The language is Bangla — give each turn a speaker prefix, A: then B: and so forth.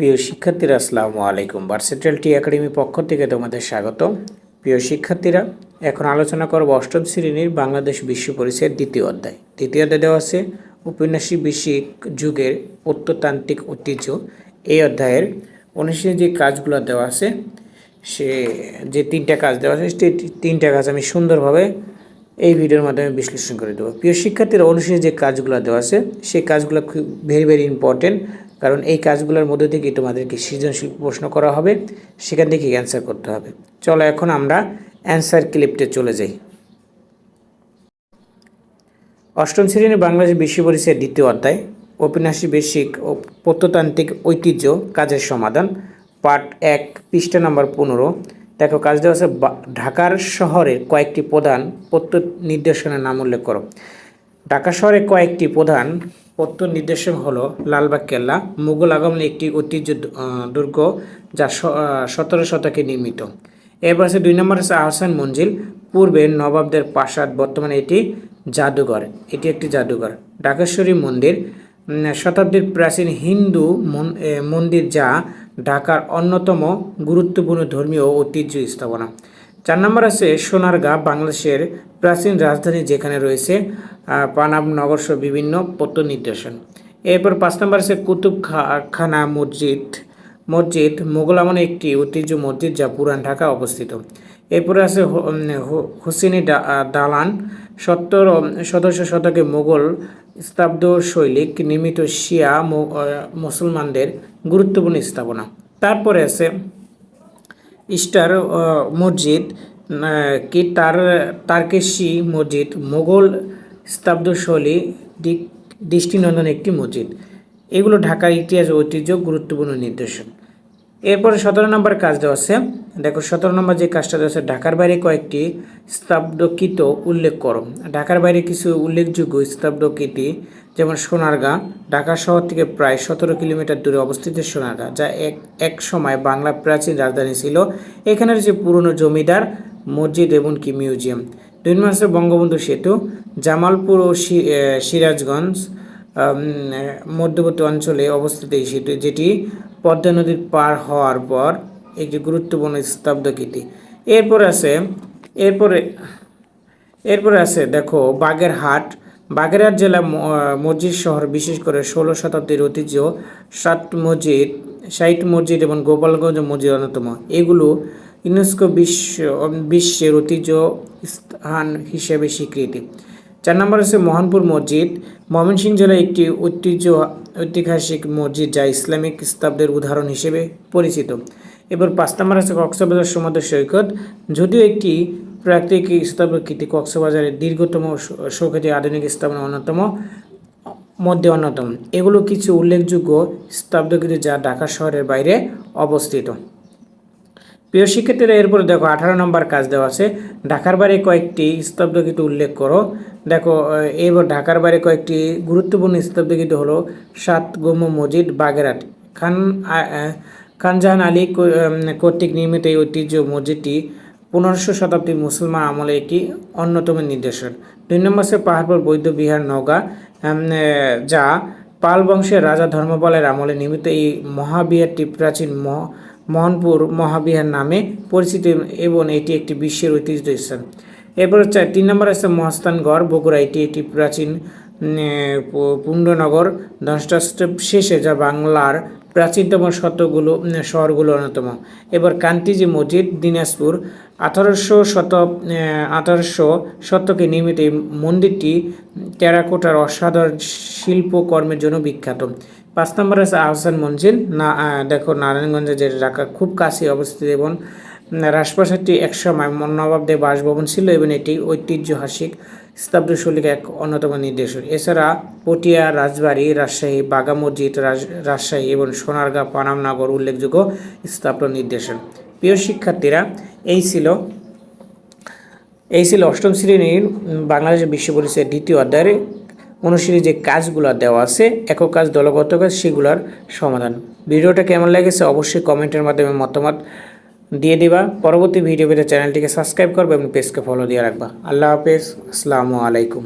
A: প্রিয় শিক্ষার্থীরা, আসসালামু আলাইকুম। ভার্সেটাল টি একাডেমি পক্ষ থেকে তোমাদের স্বাগত প্রিয় শিক্ষার্থীরা, এখন আলোচনা করব অষ্টম শ্রেণির বাংলাদেশ বিশ্ব পরিচয়ের দ্বিতীয় অধ্যায়। দ্বিতীয় অধ্যায় দেওয়া আছে, উপন্যাসী বিশ্বিক যুগের প্রত্নতান্ত্রিক ঐতিহ্য। এই অধ্যায়ের অনুষ্ঠিত যে কাজগুলো দেওয়া আছে, সে যে তিনটা কাজ দেওয়া আছে সেই তিনটা কাজ আমি সুন্দরভাবে এই ভিডিওর মাধ্যমে বিশ্লেষণ করে দেবো। প্রিয় শিক্ষার্থীরা অনুষ্ঠিত যে কাজগুলো দেওয়া আছে সেই কাজগুলো খুব ভেরি ভেরি ইম্পর্টেন্ট কারণ এই কাজগুলোর মধ্যে থেকে তোমাদেরকে সৃজনশীল প্রশ্ন করা হবে, সেখান থেকে অ্যান্সার করতে হবে। চলো এখন আমরা অ্যান্সার ক্লিপটে চলে যাই। অষ্টম শ্রেণির বাংলাদেশ বিশ্ব পরিচয়ের দ্বিতীয় অধ্যায়, ঔপন্যাসিক, বেশিক ও প্রত্নতান্ত্রিক ঐতিহ্য, কাজের সমাধান, পার্ট এক, পৃষ্ঠা নম্বর পনেরো। দেখো কাজ দেওয়া আছে ঢাকার শহরের কয়েকটি প্রধান প্রত্ন নির্দেশনার নাম উল্লেখ করো। ঢাকা শহরে কয়েকটি প্রধান প্রত্ন নির্দেশক হলো লালবাগ কেল্লা মুঘল আগমনে একটি ঐতিহ্য দুর্গ যা সতেরো শতকে নির্মিত। এরপর আছে দুই নম্বর আছে আহসান মঞ্জিল। পূর্বে নবাবদের প্রাসাদ, বর্তমানে এটি জাদুঘর। এটি একটি জাদুঘর। ঢাকেশ্বরী মন্দির। শতাব্দীর প্রাচীন হিন্দু মন- মন্দির যা ঢাকার অন্যতম গুরুত্বপূর্ণ ধর্মীয় ঐতিহ্য স্থাপনা। চার নম্বর আছে সোনারগাঁ বাংলাদেশের প্রাচীন রাজধানী যেখানে রয়েছে পানাম নগর সহ বিভিন্ন পত্র নির্দেশন এরপর পাঁচ নম্বর আছে কুতুব খানা মসজিদ। মসজিদ মোগল আমলে একটি ঐতিহ্য মসজিদ যা পুরান ঢাকা অবস্থিত। এরপরে আছে হো- উম, হো- দা- দালান। সত্তর সদস্য শতকে মোগল স্থাপত্য শৈলিক নির্মিত শিয়া মুসলমানদের গুরুত্বপূর্ণ স্থাপনা। তারপরে আছে ইস্টার আহ, মসজিদ কি তার তারকেশি মসজিদ মোগল স্তাব্দশৈলী দিক দৃষ্টিনন্দন একটি মসজিদ। এগুলো ঢাকার ইতিহাস ঐতিহ্য গুরুত্বপূর্ণ নির্দেশন এরপরে সতেরো নম্বর কাজ দেওয়া আছে। দেখো, সতেরো নম্বর যে কাজটা দেওয়া আছে, ঢাকার বাইরে কয়েকটি স্থাপত্যকৃত উল্লেখ করো। ঢাকার বাইরে কিছু উল্লেখযোগ্য স্থাপত্যকৃতি যেমন সোনারগাঁ, ঢাকা শহর থেকে প্রায় সতেরো কিলোমিটার দূরে অবস্থিত সোনারগাঁ, যা এক এক সময় বাংলা প্রাচীন রাজধানী ছিল। এখানে রয়েছে পুরনো জমিদার মসজিদ এবং কি মিউজিয়াম। দুই আছে বঙ্গবন্ধু সেতু, জামালপুর ও সিরাজগঞ্জ মধ্যবর্তী অঞ্চলে অবস্থিত এই সেতু, যেটি পদ্মা নদীর পার হওয়ার পর একটি গুরুত্বপূর্ণ স্তব্ধ স্থাপত্যকৃতি এরপর আছে, এরপরে এরপরে আছে, দেখো, বাগেরহাট। বাগেরহাট জেলা মসজিদ শহর বিশেষ করে ষোলো শতাব্দীর ঐতিহ্য, সাত মসজিদ, সাইট মসজিদ এবং গোপালগঞ্জ মসজিদ অন্যতম। এগুলো ইউনেস্কো বিশ্ব, বিশ্বের ঐতিহ্য স্থান হিসেবে স্বীকৃতি। চার নম্বর আছে মোহনপুর মসজিদ। ময়মনসিংহ জেলায় একটি ঐতিহ্য ঐতিহাসিক মসজিদ যা ইসলামিক স্তাব্দের উদাহরণ হিসেবে পরিচিত। এবার পাঁচ নম্বর আছে কক্সবাজার সমুদ্র সৈকত। যদিও একটি প্রাকৃতিক স্থাপত্যকৃতি কক্সবাজারের দীর্ঘতম স- সৌখ্যাতি আধুনিক স্থাপনা অন্যতম, মধ্যে অন্যতম। এগুলো কিছু উল্লেখযোগ্য স্থাপত্যকৃতি যা ঢাকা শহরের বাইরে অবস্থিত। প্রিয় শিক্ষার্থীরা এরপরে দেখো আঠারো নম্বর কাজ দেওয়া আছে। ঢাকার বাইরে কয়েকটি স্তব্ধকৃতি উল্লেখ করো। দেখো এবার ঢাকার বাইরে কয়েকটি গুরুত্বপূর্ণ স্তব্ধকৃতি হলো সাত গম্য মসজিদ বাগেরহাট। খান খানজাহান আলী কর্তৃক নির্মিত এই ঐতিহ্য মসজিদটি পনেরোশো শতাব্দীর মুসলমান আমলে একটি অন্যতম নির্দেশন দুই নম্বর আছে পাহাড়পুর বৌদ্ধ বিহার আহ, যা পাল বংশের রাজা ধর্মপালের আমলে নির্মিত এই মহাবিহারটি প্রাচীন মহ মোহনপুর মহাবিহার নামে পরিচিত এবং এটি একটি বিশ্বের ঐতিহ্য স্থান। এরপর হচ্ছে তিন নম্বর আছে মহাস্থানগড়, বগুড়া। এটি একটি প্রাচীন পুণ্ডনগর ধ্বংসাষ্ট্রেপ শেষে, যা বাংলার প্রাচীনতম শতগুলো শহরগুলো অন্যতম। এবার কান্তিজি মসজিদ, দিনাজপুর। আঠারোশো শত আঠারোশো শতকে নির্মিত এই মন্দিরটি টেরাকোটার অসাধারণ শিল্পকর্মের জন্য বিখ্যাত। পাঁচ নম্বর আছে আহসান মঞ্জিল। না দেখো নারায়ণগঞ্জে যে ঢাকা খুব কাছে অবস্থিত এবং রাজপ্রাসাদটি একসময় ম- নবাবদের বাসভবন ছিল এবং এটি ঐতিহ্যহাসিক স্থাপত্যশৈলীর এক অন্যতম নির্দেশক এছাড়া পটিয়া, রাজবাড়ি, রাজশাহী, বাগা মসজিদ, রাজ- রাজশাহী এবং সোনারগাঁ পানামনগর উল্লেখযোগ্য স্থাপত্য নির্দেশন প্রিয় শিক্ষার্থীরা, এই ছিল এই ছিল অষ্টম শ্রেণির বাংলাদেশ বিশ্ব পরিচয়ের দ্বিতীয় অধ্যায়ের অনুসারী যে কাজগুলো দেওয়া আছে, একক কাজ, দলগত কাজ, সেগুলোর সমাধান। ভিডিওটা কেমন লেগেছে অবশ্যই কমেন্টের মাধ্যমে মতামত দিয়ে দিবা। পরবর্তী ভিডিও পেতে চ্যানেলটিকে সাবস্ক্রাইব করবে এবং পেজকে ফলো দিয়ে রাখবা। আল্লাহ হাফেজ। আসসালামু আলাইকুম।